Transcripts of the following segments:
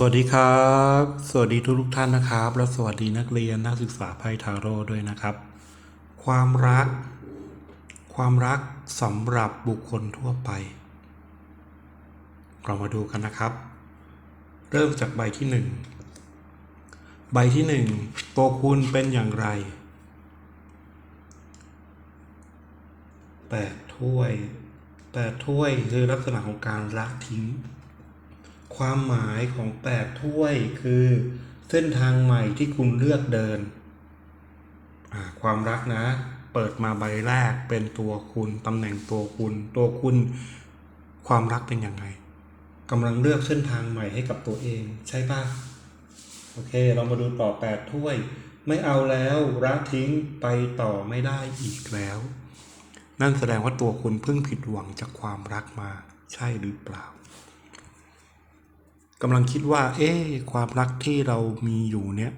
สวัสดีครับ สวัสดีทุกทุกท่านนะครับ แล้วสวัสดีนักเรียนนักศึกษาไพ่ทาโร่ด้วยนะครับ ความรัก ความรักสำหรับบุคคลทั่วไป เรามาดูกันนะครับ เริ่มจากใบที่หนึ่งใบที่หนึ่งตัวคุณเป็นอย่างไรแปดถ้วยแปดถ้วยคือลักษณะของการละทิ้ง ความหมายของแปดถ้วยคือเส้นทางใหม่ที่คุณเลือกเดิน ความรักนะ เปิดมาใบแรกเป็นตัวคุณตำแหน่งตัวคุณ ตัวคุณ ความรักเป็นยังไงกำลังเลือกเส้นทางใหม่ให้กับตัวเอง ใช่ปะโอเค เรามาดูต่อแปดถ้วย ไม่เอาแล้วรักทิ้งไปต่อไม่ได้อีกแล้ว นั่นแสดงว่าตัวคุณเพิ่งผิดหวังจากความรักมา ใช่หรือเปล่า กำลังคิดว่า เอ๊ะความรักที่เรามีอยู่เนี่ย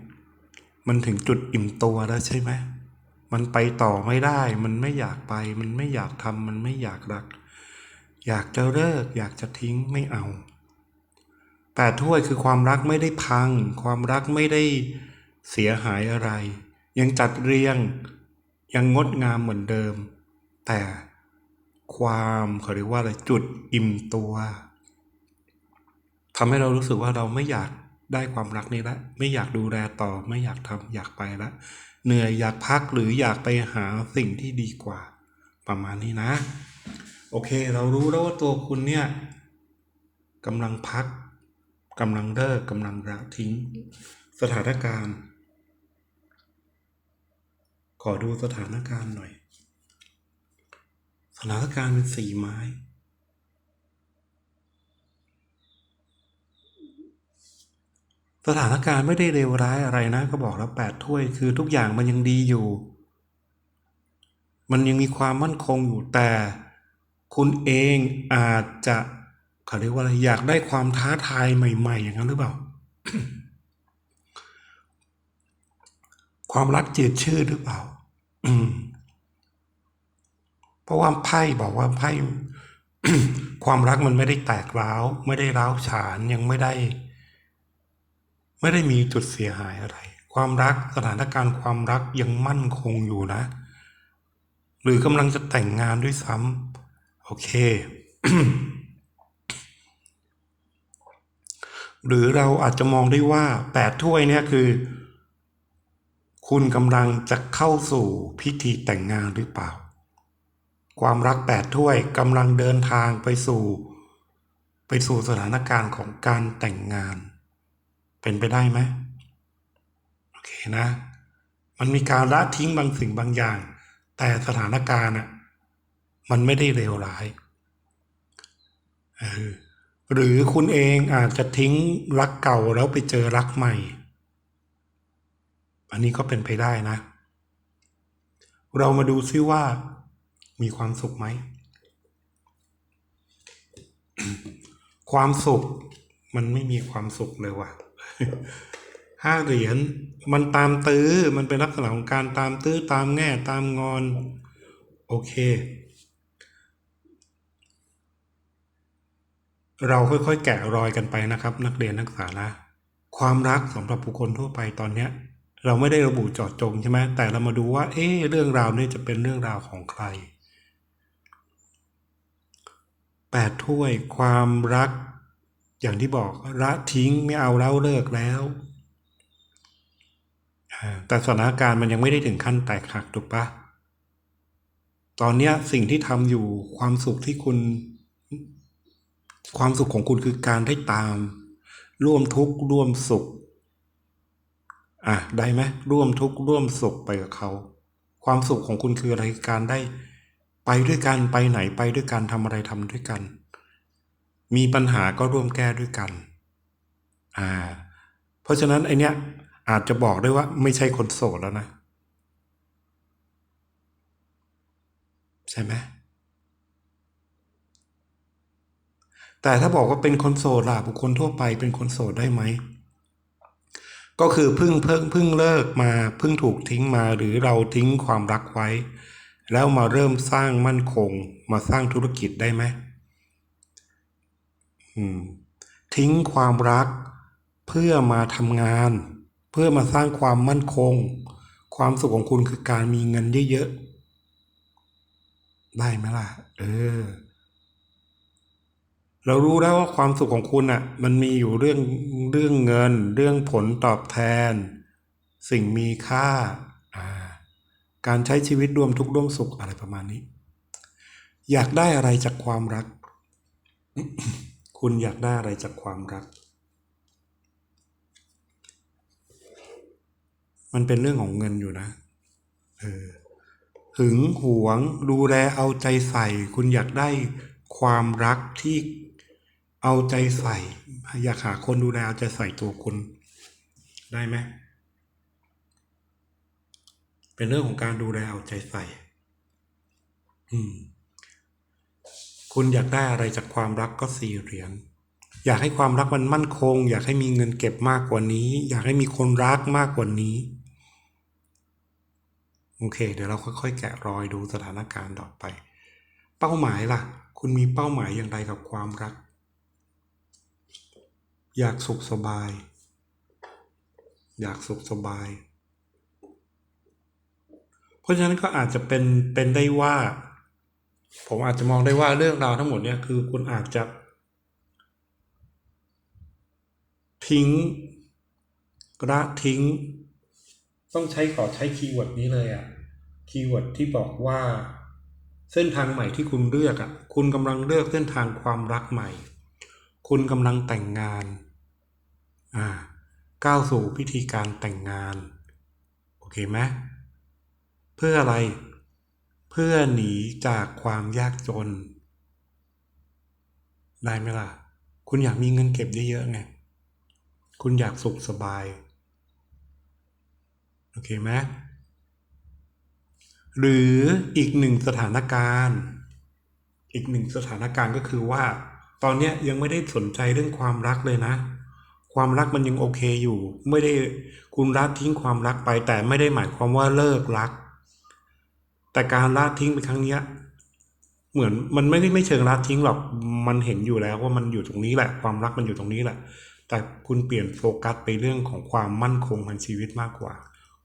มันถึงจุดอิ่มตัวแล้วใช่ไหมมันไปต่อไม่ได้ มันไม่อยากไป มันไม่อยากทำมันไม่อยากรัก อยากจะเลิก อยากจะทิ้งไม่เอาแปดถ้วยคือความรักไม่ได้พัง ความรักไม่ได้เสียหายอะไร ยังจัดเรียง ยังงดงามเหมือนเดิม แต่ความเขาเรียกว่าอะไรจุดอิ่มตัว ทำให้เรารู้สึกว่าเราไม่อยากได้ความรักนี้ละ ไม่อยากดูแลต่อ ไม่อยากทำอยากไปละ เหนื่อยอยากพักหรืออยากไปหาสิ่งที่ดีกว่า ประมาณนี้นะ โอเค เรารู้แล้วว่าตัวคุณเนี่ยกำลังพักกำลังเลิกกำลังละทิ้ง สถานการณ์ ขอดูสถานการณ์หน่อย สถานการณ์เป็นสีไม้ สถานการณ์ไม่ได้เลวร้ายอะไรนะ ก็บอกแล้วแปดถ้วยคือทุกอย่างมันยังดีอยู่ มันยังมีความมั่นคงอยู่แต่ คุณเองอาจจะเขาเรียกว่าอะไรอยากได้ความท้าทายใหม่ ๆ อย่างนั้นหรือเปล่า ความรักจืดชืดหรือเปล่า อืม เพราะว่าไพ่บอกว่าไพ่ความรักมันไม่ได้แตกร้าว ไม่ได้ร้าวฉานยังไม่ได้ ไม่ได้มีจุดเสียหายอะไร ความรักสถานการณ์ความรักยังมั่นคงอยู่นะ หรือกำลังจะแต่งงานด้วยซ้ำโอเค หรือเราอาจจะมองได้ว่าแปดถ้วยเนี่ยคือ คุณกำลังจะเข้าสู่พิธีแต่งงานหรือเปล่า ความรักแปดถ้วยกำลังเดินทางไปสู่ ไปสู่สถานการณ์ของการแต่งงาน เป็นไปได้ไหมโอเคนะ มันมีการละทิ้งบางสิ่งบางอย่าง แต่สถานการณ์อะมันไม่ได้เลวร้ายหรือคุณเองอาจจะทิ้งรักเก่าแล้วไปเจอรักใหม่ อันนี้ก็เป็นไปได้นะ เรามาดูซิว่า มีความสุขไหม ความสุขมันไม่มีความสุขเลยว่ะ ห้าเหรียญมันตามตื้อมันเป็นลักษณะของการตามตื้อตามแง่ตามงอน โอเค เราค่อยๆ แกะรอยกันไปนะครับ นักเรียนนักศึกษานะความรักสำหรับบุคคลทั่วไปตอนเนี้ย เราไม่ได้ระบุเจาะจงใช่ไหมแต่เรามาดูว่า เอ๊เรื่องราวนี้จะเป็นเรื่องราวของใครแปดถ้วยความรัก อย่างที่บอกละทิ้งไม่เอาแล้วเลิกแล้วแต่สถานการณ์มันยังไม่ได้ถึงขั้นแตกหักถูกปะตอนนี้สิ่งที่ทำอยู่ความสุขที่คุณ ความสุขของคุณคือการได้ตาม ร่วมทุกข์ร่วมสุข อะได้ไหมร่วมทุกข์ร่วมสุขไปกับเขา ความสุขของคุณคืออะไรการได้ ไปด้วยกันไปไหนไปด้วยกันทำอะไรทำด้วยกัน มีปัญหาก็ร่วมแก้ด้วยกัน อ่า เพราะฉะนั้นไอเนี้ยอาจจะบอกได้ว่าไม่ใช่คนโสดแล้วนะ ใช่ไหมแต่ถ้าบอกว่าเป็นคนโสดล่ะบุคคลทั่วไปเป็นคนโสดได้ไหม ก็คือเพิ่งเพิ่งเพิ่งเลิกมาเพิ่งถูกทิ้งมาหรือเราทิ้งความรักไว้ แล้วมาเริ่มสร้างมั่นคง มาสร้างธุรกิจได้ไหม ทิ้งความรัก เพื่อมาทำงาน เพื่อมาสร้างความมั่นคง ความสุขของคุณคือการมีเงินเยอะๆได้ไหมล่ะ เออ เรารู้แล้วว่าความสุขของคุณอะ มันมีอยู่เรื่องเรื่องเงิน เรื่องผลตอบแทน สิ่งมีค่าอ่า การใช้ชีวิตร่วมทุกข์ร่วมสุขอะไรประมาณนี้ อยากได้อะไรจากความรัก คุณอยากได้อะไรจากความรัก มันเป็นเรื่องของเงินอยู่นะเออหึงหวงดูแลเอาใจใส่ คุณอยากได้ความรักที่เอาใจใส่ อยากหาคนดูแลเอาใจใส่ตัวคุณ ได้ไหมเป็นเรื่องของการดูแลเอาใจใส่ อืม คุณอยากได้อะไรจากความรักก็สี่เหรียญอยากให้ความรักมันมั่นคง อยากให้มีเงินเก็บมากกว่านี้ อยากให้มีคนรักมากกว่านี้ โอเค เดี๋ยวเราค่อยๆ แกะรอยดูสถานการณ์ต่อไป เป้าหมายล่ะ คุณมีเป้าหมายอย่างไรกับความรัก อยากสุขสบาย อยากสุขสบาย เพราะฉะนั้นก็อาจจะเป็นเป็นได้ว่า ผมอาจจะมองได้ว่าเรื่องราวทั้งหมดเนี่ยคือคุณอาจจะ ทิ้งละทิ้ง ต้องใช้ขอใช้คีย์เวิร์ดนี้เลยอะคีย์เวิร์ดที่บอกว่า เส้นทางใหม่ที่คุณเลือกอะ คุณกำลังเลือกเส้นทางความรักใหม่ คุณกำลังแต่งงานอ่าก้าวสู่พิธีการแต่งงาน โอเคไหมเพื่ออะไร เพื่อหนีจากความยากจน ได้ไหมล่ะ คุณอยากมีเงินเก็บเยอะๆไง คุณอยากสุขสบาย โอเคไหมหรืออีกหนึ่งสถานการณ์ อีกหนึ่งสถานการณ์ก็คือว่า ตอนนี้ยังไม่ได้สนใจเรื่องความรักเลยนะ ความรักมันยังโอเคอยู่ ไม่ได้คุณละทิ้งความรักไป แต่ไม่ได้หมายความว่าเลิกรัก แต่การละทิ้งไปครั้งเนี้ย เหมือนมันไม่ได้ไม่เชิงละทิ้งหรอกมันเห็นอยู่แล้วว่ามันอยู่ตรงนี้แหละ ความรักมันอยู่ตรงนี้แหละ แต่คุณเปลี่ยนโฟกัสไปเรื่องของความมั่นคงทางชีวิตมากกว่า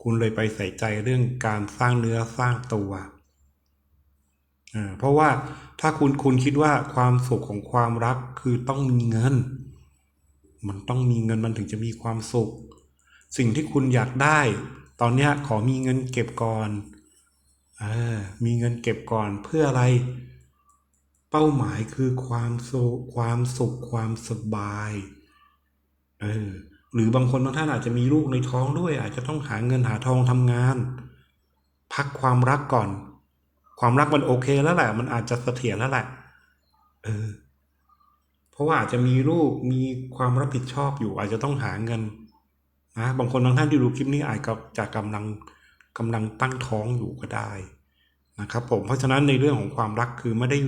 คุณเลยไปใส่ใจเรื่องการสร้างเนื้อสร้างตัวอ่าเพราะว่าถ้าคุณคุณคิดว่าความสุขของความรักคือต้องมีเงิน มันต้องมีเงินมันถึงจะมีความสุข สิ่งที่คุณอยากได้ ตอนนี้ขอมีเงินเก็บก่อน มีเงินเก็บก่อนเพื่ออะไร เป้าหมายคือความสุขความสุขความสบายเออหรือบางคนบางท่านอาจจะมีลูกในท้องด้วย อาจจะต้องหาเงินหาทองทำงาน พักความรักก่อน ความรักมันโอเคแล้วแหละ มันอาจจะเสถียรแล้วแหละเออเพราะว่าอาจจะมีลูกมีความรับผิดชอบอยู่ อาจจะต้องหาเงินนะบางคนบางท่านที่ดูคลิปนี้อาจจะกำลัง กำลังตั้งท้องอยู่ก็ได้นะครับผมเพราะฉะนั้นในเรื่องของความรักคือไม่ได้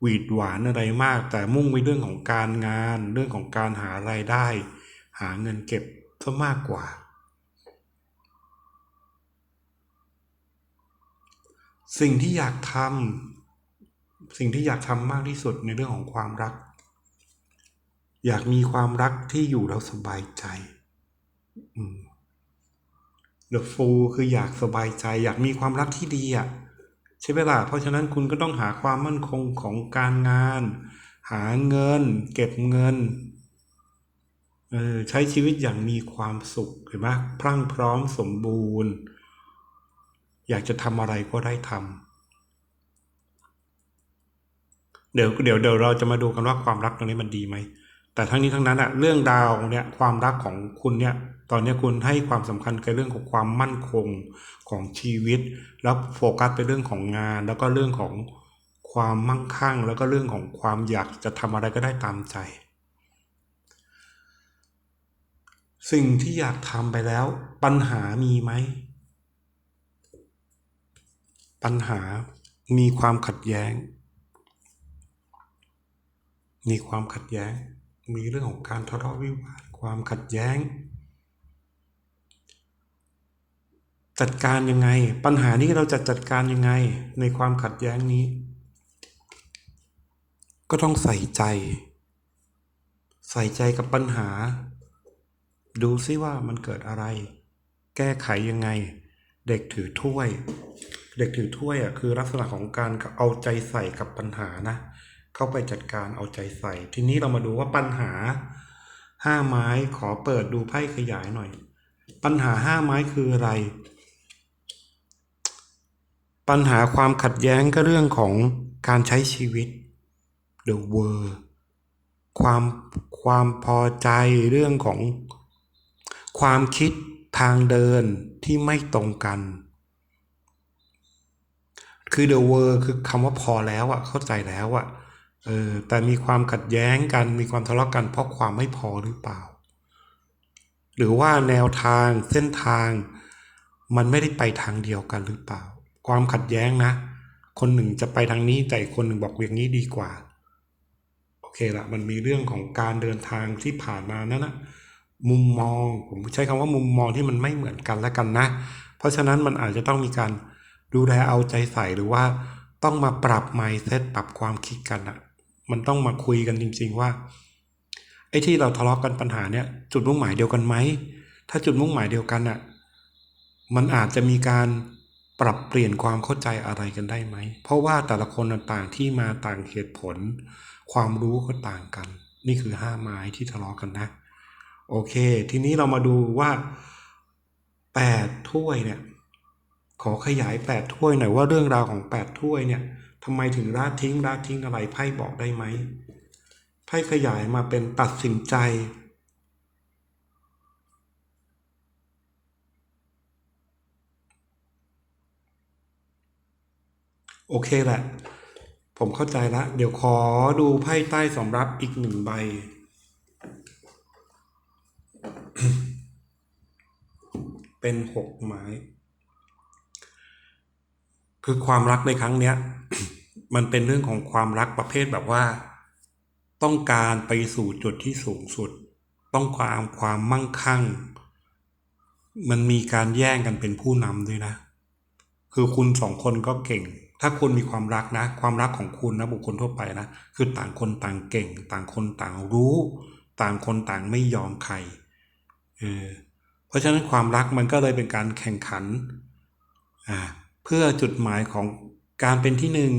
หวีดหวานอะไรมาก แต่มุ่งไปเรื่องของการงาน เรื่องของการหารายได้ หาเงินเก็บซะมากกว่า สิ่งที่อยากทำสิ่งที่อยากทำมากที่สุดในเรื่องของความรัก อยากมีความรักที่อยู่แล้วสบายใจ อืม The Fool คืออยากสบายใจ อยากมีความรักที่ดีอะใช่ไหมล่ะเพราะฉะนั้นคุณก็ต้องหาความมั่นคงของการงาน หาเงิน เก็บเงินออใช้ชีวิตอย่างมีความสุขเห็นไหมพรั่งพร้อมสมบูรณ์ อยากจะทำอะไรก็ได้ทำเดี๋ยวเดี๋ยวเดี๋ยวเราจะมาดูกันว่าความรักตรงนี้มันดีไหมแต่ทั้งนี้ทั้งนั้นอะเรื่องดาวเนี่ยความรักของคุณเนี่ย ตอนนี้คุณให้ความสำคัญกับเรื่องของความมั่นคงของชีวิต แล้วโฟกัสไปเรื่องของงาน แล้วก็เรื่องของความมั่งคั่ง แล้วก็เรื่องของความอยากจะทำอะไรก็ได้ตามใจ สิ่งที่อยากทำไปแล้ว ปัญหามีไหม ปัญหามีความขัดแย้ง มีความขัดแย้ง มีเรื่องของการทะเลาะวิวาทความขัดแย้ง จัดการยังไง ปัญหานี้เราจะจัดการยังไงในความขัดแย้งนี้ ก็ต้องใส่ใจ ใส่ใจกับปัญหา ดูซิว่ามันเกิดอะไร แก้ไขยังไง เด็กถือถ้วย เด็กถือถ้วยอะคือลักษณะของการเอาใจใส่กับปัญหานะ เข้าไปจัดการเอาใจใส่ ทีนี้เรามาดูว่าปัญหาห้าไม้ขอเปิดดูไพ่ขยายหน่อย ปัญหาห้าไม้คืออะไร ปัญหาความขัดแย้งก็เรื่องของการใช้ชีวิต the world ความความพอใจเรื่องของ ความคิดทางเดินที่ไม่ตรงกัน คือ the world คือคำว่าพอแล้วอะเข้าใจแล้วอะเออแต่มีความขัดแย้งกันมีความทะเลาะกันเพราะความไม่พอหรือเปล่า หรือว่าแนวทางเส้นทาง มันไม่ได้ไปทางเดียวกันหรือเปล่า ความขัดแย้งนะ คนหนึ่งจะไปทางนี้แต่คนหนึ่งบอกอย่างนี้ดีกว่า โอเคละมันมีเรื่องของการเดินทางที่ผ่านมานั่นนะมุมมองผมใช้คำว่ามุมมองที่มันไม่เหมือนกันแล้วกันนะ เพราะฉะนั้นมันอาจจะต้องมีการดูแลเอาใจใส่หรือว่าต้องมาปรับ mindset ปรับความคิดกันอะมันต้องมาคุยกันจริง ๆว่าไอ้ที่เราทะเลาะกันปัญหาเนี่ยจุดมุ่งหมายเดียวกันไหมถ้าจุดมุ่งหมายเดียวกันอะมันอาจจะมีการ ปรับเปลี่ยนความเข้าใจอะไรกันได้ไหม เพราะว่าแต่ละคนต่างที่มาต่างเหตุผล ความรู้ก็ต่างกัน นี่คือห้าไม้ที่ทะเลาะกันนะ โอเค ทีนี้เรามาดูว่าแปดถ้วยเนี่ย ขอขยายแปดถ้วยหน่อยว่าเรื่องราวของแปดถ้วยเนี่ยทำไมถึงละทิ้งละทิ้งอะไรไพ่บอกได้ไหมไพ่ขยายมาเป็นตัดสินใจ โอเคแหละ ผมเข้าใจละ เดี๋ยวขอดูไพ่ใต้สำรับอีกหนึ่งใบ เป็นหกไม้คือความรักในครั้งเนี้ย มันเป็นเรื่องของความรักประเภทแบบว่า ต้องการไปสู่จุดที่สูงสุด ต้องความความมั่งคั่ง มันมีการแย่งกันเป็นผู้นำด้วยนะ คือคุณสองคนก็เก่ง ถ้าคุณมีความรักนะ ความรักของคุณนะบุคคลทั่วไปนะ คือต่างคนต่างเก่ง ต่างคนต่างรู้ ต่างคนต่างไม่ยอมใครเออเพราะฉะนั้นความรักมันก็เลยเป็นการแข่งขันอ่าเพื่อจุดหมายของการเป็นที่หนึ่ง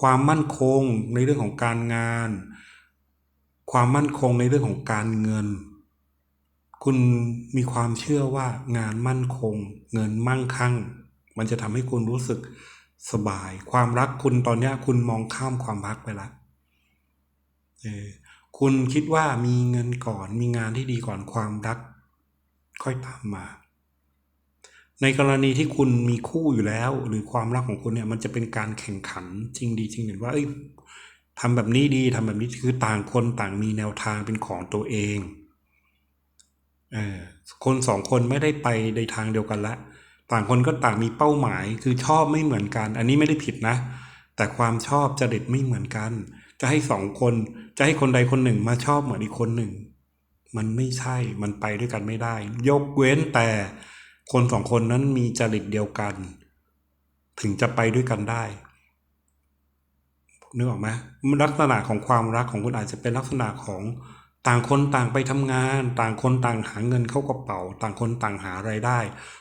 ความมั่นคงในเรื่องของการงาน ความมั่นคงในเรื่องของการเงิน คุณมีความเชื่อว่างานมั่นคง เงินมั่งคั่ง มันจะทำให้คุณรู้สึก สบาย ความรักคุณตอนนี้คุณมองข้ามความรักไปละเออคุณคิดว่ามีเงินก่อนมีงานที่ดีก่อนความรัก ค่อยตามมา ในกรณีที่คุณมีคู่อยู่แล้ว หรือความรักของคุณเนี่ยมันจะเป็นการแข่งขันจริงดีจริงเห็นว่าเอ้ยทำแบบนี้ดีทำแบบนี้คือต่างคนต่างมีแนวทางเป็นของตัวเองเออคนสองคนไม่ได้ไปในทางเดียวกันละ ต่างคนก็ต่างมีเป้าหมาย คือชอบไม่เหมือนกัน อันนี้ไม่ได้ผิดนะ แต่ความชอบจริตไม่เหมือนกัน จะให้สองคน จะให้คนใดคนหนึ่งมาชอบเหมือนอีกคนหนึ่ง มันไม่ใช่ มันไปด้วยกันไม่ได้ ยกเว้นแต่คนสองคนนั้นมีจริตเดียวกัน ถึงจะไปด้วยกันได้นึกออกไหมลักษณะของความรักของคุณอาจจะเป็นลักษณะของ ต่างคนต่างไปทำงาน ต่างคนต่างหาเงินเข้ากระเป๋า ต่างคนต่างหาไรายได้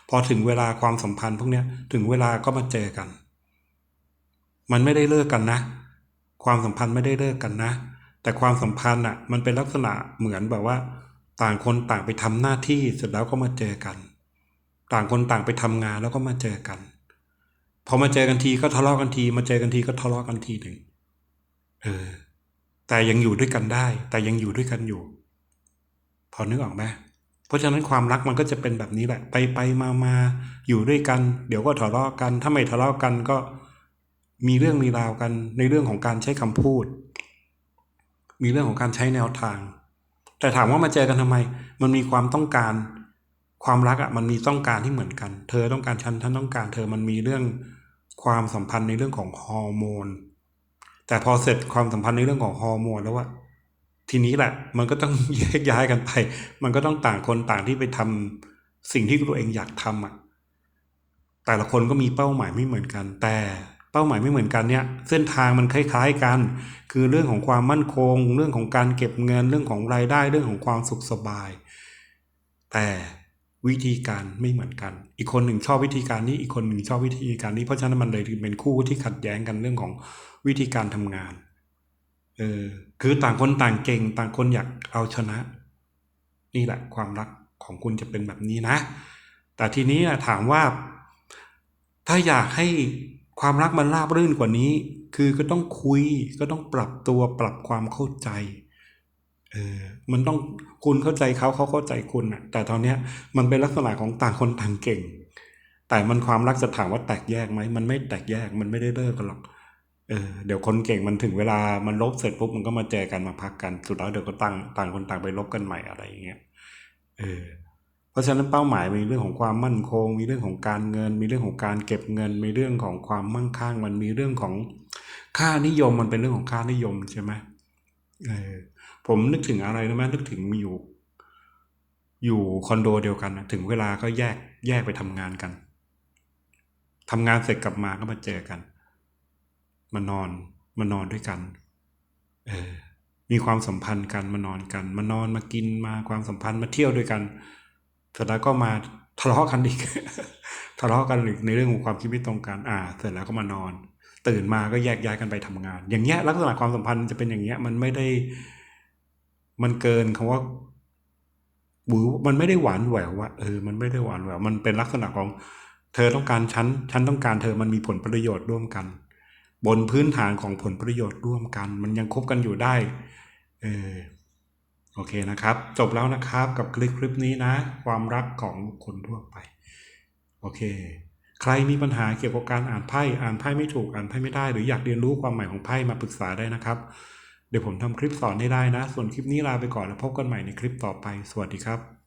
พอถึงเวลาความสัมพันธ์พวกนี้ถึงเวลาก็มาเจอกัน มันไม่ได้เลิกกันนะ ความสัมพันธ์ไม่ได้เลิกกันนะ แต่ความสัมพันธ์อะ มันเป็นลักษณะเหมือนแบบว่า ต่างคนต่างไปทำหน้าที่เสร็จแล้วก็มาเจอกัน ต่างคนต่างไปทำงานแล้วก็มาเจอกัน พอมาเจอกันทีก็ทะเลาะกันที มาเจอกันทีก็ทะเลาะกันทีหนึ่งเออ แต่ยังอยู่ด้วยกันได้ แต่ยังอยู่ด้วยกันอยู่ พอนึกออกไหมเพราะฉะนั้นความรักมันก็จะเป็นแบบนี้แหละ ไปไปมามาอยู่ด้วยกัน เดี๋ยวก็ทะเลาะกัน ถ้าไม่ทะเลาะกันก็มีเรื่องมีราวกันในเรื่องของการใช้คำพูด มีเรื่องของการใช้แนวทาง แต่ถามว่ามาเจอกันทำไม มันมีความต้องการความรักอะ่ะมันมีต้องการที่เหมือนกัน เธอต้องการฉันฉันต้องการ เธอมันมีเรื่องความสัมพันธ์ในเรื่องของฮอร์โมน แต่พอเสร็จความสัมพันธ์ในเรื่องของฮอร์โมนแล้วว่าทีนี้แหละ มันก็ต้องแยกย้ายกันไป มันก็ต้องต่างคนต่างที่ไปทำสิ่งที่ตัวเองอยากทำอะแต่ละคนก็มีเป้าหมายไม่เหมือนกัน แต่เป้าหมายไม่เหมือนกันเนี่ยเส้นทางมันคล้าย ๆกัน คือเรื่องของความมั่นคง เรื่องของการเก็บเงินเรื่องของรายได้เรื่องของความสุขสบาย แต่ วิธีการไม่เหมือนกัน อีกคนหนึ่งชอบวิธีการนี้ อีกคนหนึ่งชอบวิธีการนี้ เพราะฉะนั้นมันเลยถึงเป็นคู่ที่ขัดแย้งกันเรื่องของวิธีการทำงาน เออ คือต่างคนต่างเก่ง ต่างคนอยากเอาชนะ นี่แหละความรักของคุณจะเป็นแบบนี้นะ แต่ทีนี้ถามว่า ถ้าอยากให้ความรักมันราบรื่นกว่านี้ คือก็ต้องคุย ก็ต้องปรับตัวปรับความเข้าใจ เออมันต้องคุณเข้าใจเขาเขาเข้าใจคุณอะแต่ตอนเนี้ยมันเป็นลักษณะของต่างคนต่างเก่ง แต่มันความรักจะถามว่าแตกแยกไหมมันไม่แตกแยกมันไม่ได้เลิกกันหรอกเออเดี๋ยวคนเก่งมันถึงเวลามันลบเสร็จปุ๊บมันก็มาเจอกันมาพักกันสุดท้ายเดี๋ยวก็ต่างต่างคนต่างไปลบกันใหม่อะไรอย่างเงี้ยเออเพราะฉะนั้นเป้าหมายมีเรื่องของความมั่นคง มีเรื่องของการเงิน มีเรื่องของการเก็บเงิน มีเรื่องของความมั่งคั่ง มันมีเรื่องของค่านิยมมันเป็นเรื่องของค่านิยมใช่ไหมเออ ผมนึกถึงอะไรรู้ไหมนึกถึงมีอยู่ อยู่คอนโดเดียวกันนะถึงเวลาก็แยกแยกไปทำงานกันทำงานเสร็จกลับมาก็มาเจอกัน มานอนมานอนด้วยกัน เออ มีความสัมพันธ์กันมานอนกัน มานอนมากินมาความสัมพันธ์มาเที่ยวด้วยกันเสร็จแล้วก็มาทะเลาะกันอีก ทะเลาะกันอีกในเรื่องของความคิดไม่ตรงกัน อ่า เสร็จแล้วก็มานอน ตื่นมาก็แยกย้ายกันไปทำงาน อย่างเงี้ยลักษณะความสัมพันธ์จะเป็นอย่างเงี้ย มันไม่ได้ มันเกินคำว่าหรือมันไม่ได้หวานแหววอะเออ มันไม่ได้หวานแหววมันเป็นลักษณะของ เธอต้องการฉันฉันต้องการเธอมันมีผลประโยชน์ร่วมกัน บนพื้นฐานของผลประโยชน์ร่วมกัน มันยังคบกันอยู่ได้ เออโอเคนะครับ จบแล้วนะครับกับคลิปคลิปนี้นะ ความรักของคคลทั่วไป โอเค ใครมีปัญหาเกี่ยวกับการอ่านไพ่อ่านไพ่ไม่ถูกอ่านไพ่ไม่ได้ หรืออยากเรียนรู้ความหมายของไพ่มาปรึกษาได้นะครับ เดี๋ยวผมทำคลิปสอนให้ได้นะ ส่วนคลิปนี้ลาไปก่อนแล้วพบกันใหม่ในคลิปต่อไป สวัสดีครับ